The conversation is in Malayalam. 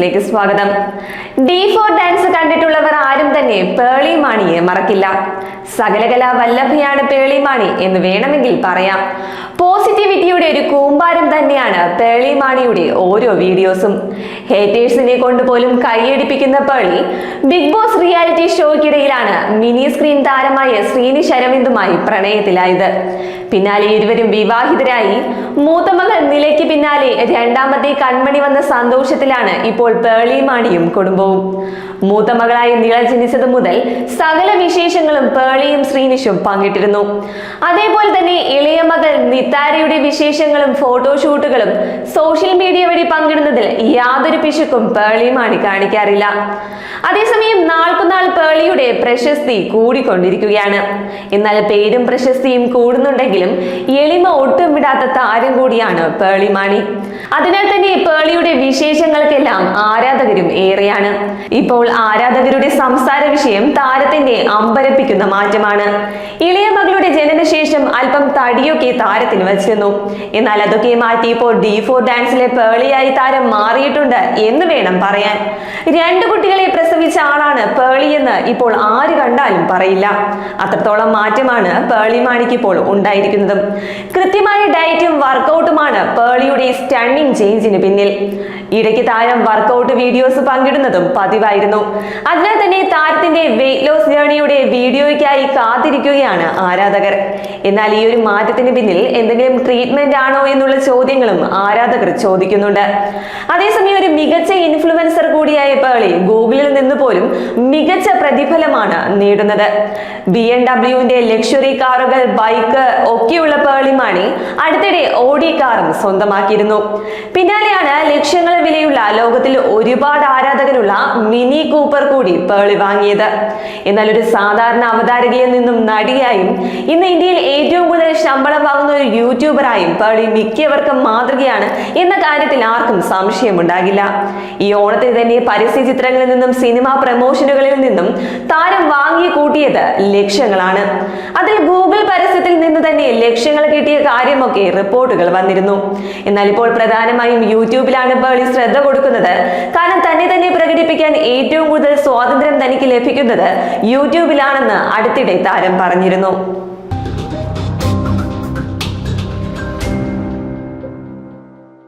ന്യൂസിലേക്ക് സ്വാഗതം. ഡി ഫോർ ഡാൻസ് കണ്ടിട്ടുള്ളവർ ആരും തന്നെ പേളി മാണിയെ മറക്കില്ല. സകലകല വല്ലഭയാണ് പേളി മാണി എന്ന് വേണമെങ്കിൽ പറയാം. പോസിറ്റിവിറ്റിയുടെ ഒരു കൂമ്പാരം തന്നെയാണ് പേളി മാണിയുടെ ഓരോ വീഡിയോസും. ഹേറ്റേഴ്സിനെ കൊണ്ട് പോലും കൈയടിപ്പിക്കുന്ന പേളി ബിഗ് ബോസ് റിയാലിറ്റി ഷോയ്ക്കിടയിലാണ് മിനി സ്ക്രീൻ താരമായ ശ്രീനി ശരവിന്ദുമായി പ്രണയത്തിലായത്. പിന്നാലെ ഇരുവരും വിവാഹിതരായി. മൂത്തമകൾ നിലയ്ക്ക് പിന്നാലെ രണ്ടാമത്തെ കൺമണി വന്ന സന്തോഷത്തിലാണ് ഇപ്പോൾ പേളി മാണിയും കുടുംബവും. മൂത്തമകളായ നിള ജനിച്ചത് മുതൽ സകല വിശേഷങ്ങളും പേളിയും ശ്രീനിഷും പങ്കിട്ടിരുന്നു. അതേപോലെ തന്നെ ഇളയ മകൾ നിത്താരയുടെ വിശേഷങ്ങളും ഫോട്ടോഷൂട്ടുകളും സോഷ്യൽ മീഡിയ വഴി പങ്കിടുന്നതിൽ യാതൊരു പിശുക്കും പേളിയുമാണി മാണി കാണിക്കാറില്ല. അതേസമയം നാൾക്കുനാൾ പ്രശസ്തി കൂടിക്കൊണ്ടിരിക്കുകയാണ്. എന്നാൽ പേരും പ്രശസ്തിയും കൂടുന്നുണ്ടെങ്കിലും എളിമ ഒട്ടും വിടാത്ത താരം കൂടിയാണ് പേളിമാണി. അതിനാൽ തന്നെ പേളിയുടെ വിശേഷങ്ങൾക്കെല്ലാം ആരാധകരും ഏറെയാണ്. ഇപ്പോൾ ആരാധകരുടെ സംസാര വിഷയം താരത്തിന്റെ അമ്പരപ്പിക്കുന്ന മാറ്റമാണ്. ഇളയ മകളുടെ ജനനശേഷം അല്പം തടിയൊക്കെ താരത്തിന് വച്ചിരുന്നു. എന്നാൽ അതൊക്കെ മാറ്റി ഇപ്പോൾ ഡി ഫോർ ഡാൻസിലെ പേളിയായി താരം മാറിയിട്ടുണ്ട് എന്ന് വേണം പറയാൻ. രണ്ട് കുട്ടികളെ പ്രസവിച്ച ആളാണ് പേളി എന്ന് ഇപ്പോൾ ആര് കണ്ടാലും പറയില്ല. അത്രത്തോളം മാറ്റമാണ് പേളി മാണിക്ക് ഇപ്പോൾ ഉണ്ടായിരിക്കുന്നതും. കൃത്യമായ ഡയറ്റും വർക്കൗട്ടുമാണ് പേളിയുടെ സ്റ്റണ്ണിങ് ചേഞ്ചിന് പിന്നിൽ. ഇടയ്ക്ക് താരം വർക്കൗട്ട് വീഡിയോസ് പങ്കിടുന്നതും പതിവായിരുന്നു. അതിനാൽ തന്നെ താരത്തിന്റെ വെയിറ്റ് ലോസ് ജേണിയുടെ വീഡിയോയ്ക്കായി കാത്തിരിക്കുകയാണ് ആരാധകർ. എന്നാൽ ഈ ഒരു മാറ്റത്തിന് പിന്നിൽ എന്തെങ്കിലും ട്രീറ്റ്മെന്റ് ആണോ എന്നുള്ള ചോദ്യങ്ങളും ആരാധകർ ചോദിക്കുന്നുണ്ട്. അതേസമയം ഒരു മികച്ച ഇൻഫ്ലുവൻസർ കൂടിയായ പേളി ഗൂഗിളിൽ നിന്ന് പോലും മികച്ച പ്രതിഫലമാണ് നേടുന്നത്. ബി എം ഡബ്ല്യുവിന്റെ ലക്ഷറി കാറുകൾ ബൈക്ക് ഒക്കെയുള്ള പേളിമാണി അടുത്തിടെ ഓഡി കാറും സ്വന്തമാക്കിയിരുന്നു. പിന്നാലെയാണ് ലക്ഷങ്ങൾ വിലയുള്ള ലോകത്തിൽ ഒരുപാട് ആരാധകരുള്ള മിനി കൂപ്പർ കൂടി പേളി വാങ്ങിയത്. എന്നാൽ ഒരു സാധാരണ അവതാരകയിൽ നിന്നും നടിയായും ഇന്ന് ഇന്ത്യയിൽ ഏറ്റവും കൂടുതൽ ശമ്പളം വാങ്ങുന്ന ഒരു യൂട്യൂബറായും പേളി മിക്കവർക്കും മാതൃകയാണ് എന്ന കാര്യത്തിൽ ആർക്കും സംശയമുണ്ടാകില്ല. ഈ ഓണത്തിന് തന്നെ പരസ്യ ചിത്രങ്ങളിൽ നിന്നും സിനിമാ പ്രമോഷനുകളിൽ നിന്നും താരം വാങ്ങി കൂട്ടിയത് ലക്ഷങ്ങളാണ്. അതിൽ ഗൂഗിൾ പരസ്യത്തിൽ നിന്ന് തന്നെ ലക്ഷങ്ങൾ കിട്ടിയ കാര്യമൊക്കെ റിപ്പോർട്ടുകൾ വന്നിരുന്നു. എന്നാൽ ഇപ്പോൾ പ്രധാനമായും യൂട്യൂബിലാണ് പേളി ശ്രദ്ധ കൊടുക്കുന്നത്. കാരണം തന്നെ തന്നെ പ്രകടിപ്പിക്കാൻ ഏറ്റവും കൂടുതൽ സ്വാതന്ത്ര്യം തനിക്ക് ലഭിക്കുന്നത് യൂട്യൂബിലാണെന്ന് അടുത്തിടെ താരം പറഞ്ഞിരുന്നു.